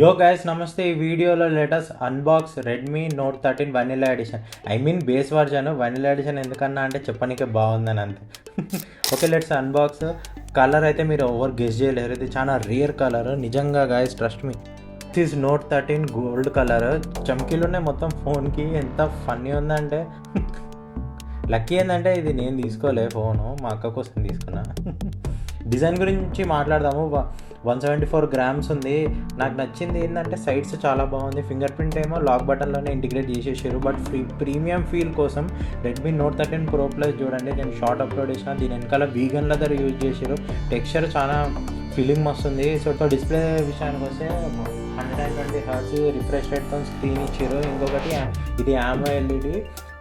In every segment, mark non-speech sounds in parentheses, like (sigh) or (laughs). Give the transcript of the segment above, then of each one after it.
యో గైస్ నమస్తే ఈ వీడియోలో latest unbox Redmi Note thirteen vanilla edition I mean base version vanilla edition ఎందుకన్నా అంటే చెప్పనీకే బాగుందని అంతే. ఓకే లెట్స్ అన్బాక్స్ కలర్ అయితే మీరు ఓవర్ గెస్ చేయలేరు. ఇది చాలా రియర్ కలర్ నిజంగా guys trust me this note thirteen gold colour చమ్కీలున్నాయి మొత్తం ఫోన్కి ఎంత ఫన్నీ ఉందంటే. (laughs) లక్కీ ఏంటంటే ఇది నేను తీసుకోలే ఫోను మా అక్క కోసం తీసుకున్నా. (laughs) డిజైన్ గురించి మాట్లాడదాము. వన్ సెవెంటీ ఫోర్ గ్రామ్స్ ఉంది. నాకు నచ్చింది ఏంటంటే సైడ్స్ చాలా బాగుంది. ఫింగర్ ప్రింట్ ఏమో లాక్ బటన్లోనే ఇంటిగ్రేట్ చేసేసారు. బట్ ఫ్రీ ప్రీమియం ఫీల్ కోసం Redmi note thirteen pro plus చూడండి. నేను షార్ట్ అప్లోడ్ చేసిన దీని వెనకాల వీగన్ లెదర్ యూజ్ చేసారు టెక్స్చర్ చాలా ఫీలింగ్ వస్తుంది. సో డిస్ప్లే విషయానికి వస్తే hundred and twenty hertz refresh రేట్తో screen ఇచ్చారు. ఇంకొకటి ఇది AMOLED.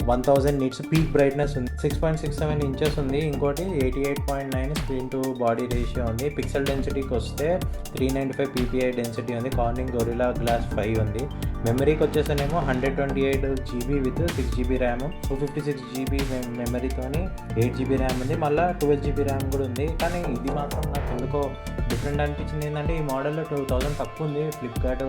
One thousand nits peak brightness ఉంది. Six point six seven inches ఉంది. ఇంకోటి eighty eight point nine screen to body ratio ఉంది పిక్సెల్ డెన్సిటీకి వస్తే three ninety five PPI density ఉంది. కార్నింగ్ గొరిలా గ్లాస్ ఫైవ్ ఉంది. మెమరీకి వచ్చేసనేమో hundred twenty eight GB with six GB RAM two fifty six GB మెమరీతోని eight GB RAM ఉంది. మళ్ళీ twelve GB RAM కూడా ఉంది. కానీ ఇది మాత్రం నాకు ఎందుకో డిఫరెంట్ అనిపించింది ఏంటంటే ఈ మోడల్లో టూ థౌజండ్ తక్కువ ఉంది. ఫ్లిప్కార్ట్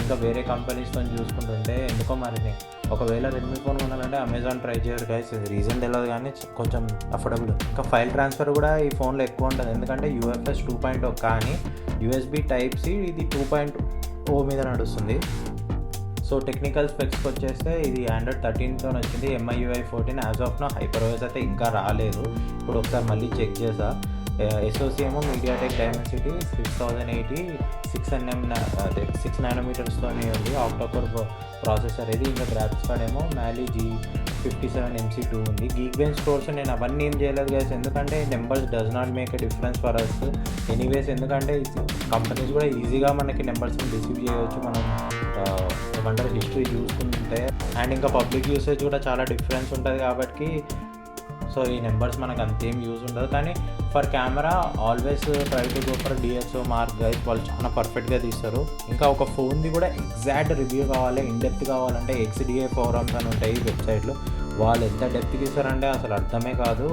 ఇంకా వేరే కంపెనీస్తో చూసుకుంటుంటే ఎందుకో మరి ఒకవేళ రెడ్మీ ఫోన్ కొనాలంటే అమెజాన్ ట్రై చేయరు గైస్ రీజన్ తెలియదు కానీ కొంచెం అఫోర్డబుల్ ఇంకా ఫైల్ ట్రాన్స్ఫర్ కూడా ఈ ఫోన్లో ఎక్కువ ఉంటుంది. ఎందుకంటే యూఎఫ్ఎస్ టూ పాయింట్ ఒక కానీ యూఎస్బి టైప్ సి ఇది టూ పాయింట్ ఓ మీద నడుస్తుంది. సో టెక్నికల్ స్పెక్స్కి వచ్చేస్తే ఇది ఆండ్రాయిడ్ థర్టీన్తో వచ్చింది. ఎంఐయుఐ ఫోర్టీన్ యాజ్ ఆఫ్ నా హైపర్వైజ్ అయితే ఇంకా రాలేదు. ఇప్పుడు ఒకసారి మళ్ళీ చెక్ చేసా. ఎస్ఓసి ఏమో MediaTek Dimensity six thousand eighty six NM అదే సిక్స్ నానోమీటర్స్తోనే ఉంది. ఆక్టోకర్ ప్రాసెసర్ ఇది ఇంకా గ్రాఫిక్స్ కార్డ్ ఏమో Mali G fifty seven MC two ఉంది. గీక్ బెంచ్ స్టోర్స్ నేను అవన్నీ ఏం చేయలేదు గైస్ ఎందుకంటే numbers does not make a difference for us anyways ఎందుకంటే కంపెనీస్ కూడా ఈజీగా మనకి నెంబర్స్ని రిసీవ్ చేయవచ్చు మనం uh, ఏమంటారు హిస్టరీ చూసుకుంటే. అండ్ ఇంకా పబ్లిక్ యూసేజ్ కూడా చాలా డిఫరెన్స్ ఉంటుంది కాబట్టి సో ఈ నెంబర్స్ మనకు అంతేం యూజ్ ఉండదు. కానీ for camera always try to go for DxO mark guys వాళ్ళు చాలా పర్ఫెక్ట్గా తీస్తారు ఇంకా ఒక ఫోన్ది కూడా ఎగ్జాక్ట్ రివ్యూ కావాలి ఇన్ డెప్త్ కావాలంటే ఎక్స్డిఏ ఫోరమ్స్ అని ఉంటాయి వెబ్సైట్లో. వాళ్ళు ఎంత డెప్త్కి ఇస్తారంటే అసలు అర్థమే కాదు.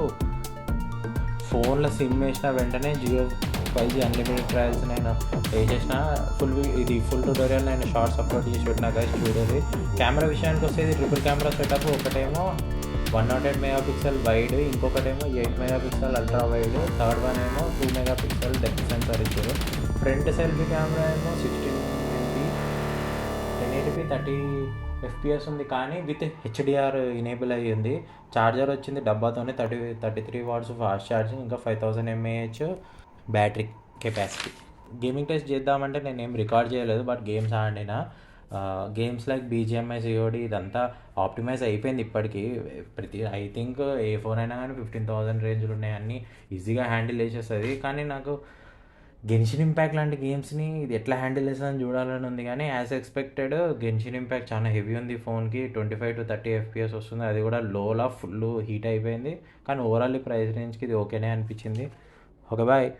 ఫోన్లో సిమ్ వేసిన వెంటనే Jio five G unlimited trials నేను వేసేసిన ఫుల్ ఇది ఫుల్ ట్యూటోరియల్ నేను షార్ట్స్ అప్లోడ్ చేసి పెట్టినా గైస్ చూడేది. కెమెరా విషయానికి వస్తే ఇది ట్రిపుల్ కెమెరా సెటప్ ఒకటేమో one nought eight mega pixel wide ఇంకొకటేమో eight mega pixel ultra wide third one ఏమో two mega pixel depth sensor ఇచ్చారు. ఫ్రంట్ సెల్ఫీ కెమెరా ఏమో sixteen MP ten eighty P thirty FPS ఉంది కానీ with HDR enable అయ్యింది charger charger వచ్చింది డబ్బాతోనే thirty thirty three watts fast charging ఇంకా five thousand mAh battery capacity. Gaming test చేద్దామంటే నేను ఏం రికార్డ్ చేయలేదు బట్ గేమ్స్ ఆడినా. గేమ్స్ లైక్ బీజిఎంఐ సిఓడి ఇదంతా ఆప్టిమైజ్ అయిపోయింది ఇప్పటికీ. ప్రతి ఐ థింక్ ఏ ఫోన్ అయినా కానీ ఫిఫ్టీన్ థౌసండ్ రేంజ్లు ఉన్నాయి. అన్నీ ఈజీగా హ్యాండిల్ చేసేస్తుంది. కానీ నాకు గెన్షిన్ ఇంపాక్ట్ లాంటి గేమ్స్ని ఇది ఎట్లా హ్యాండిల్ చేస్తుందని చూడాలని ఉంది. కానీ యాజ్ ఎక్స్పెక్టెడ్ గెన్షిన్ ఇంపాక్ట్ చాలా హెవీ ఉంది ఫోన్కి. Twenty five to thirty FPS వస్తుంది. అది కూడా లోలా ఫుల్ హీట్ అయిపోయింది. కానీ ఓవరాల్ ప్రైస్ రేంజ్కి ఇది ఓకేనే అనిపించింది. Okay bye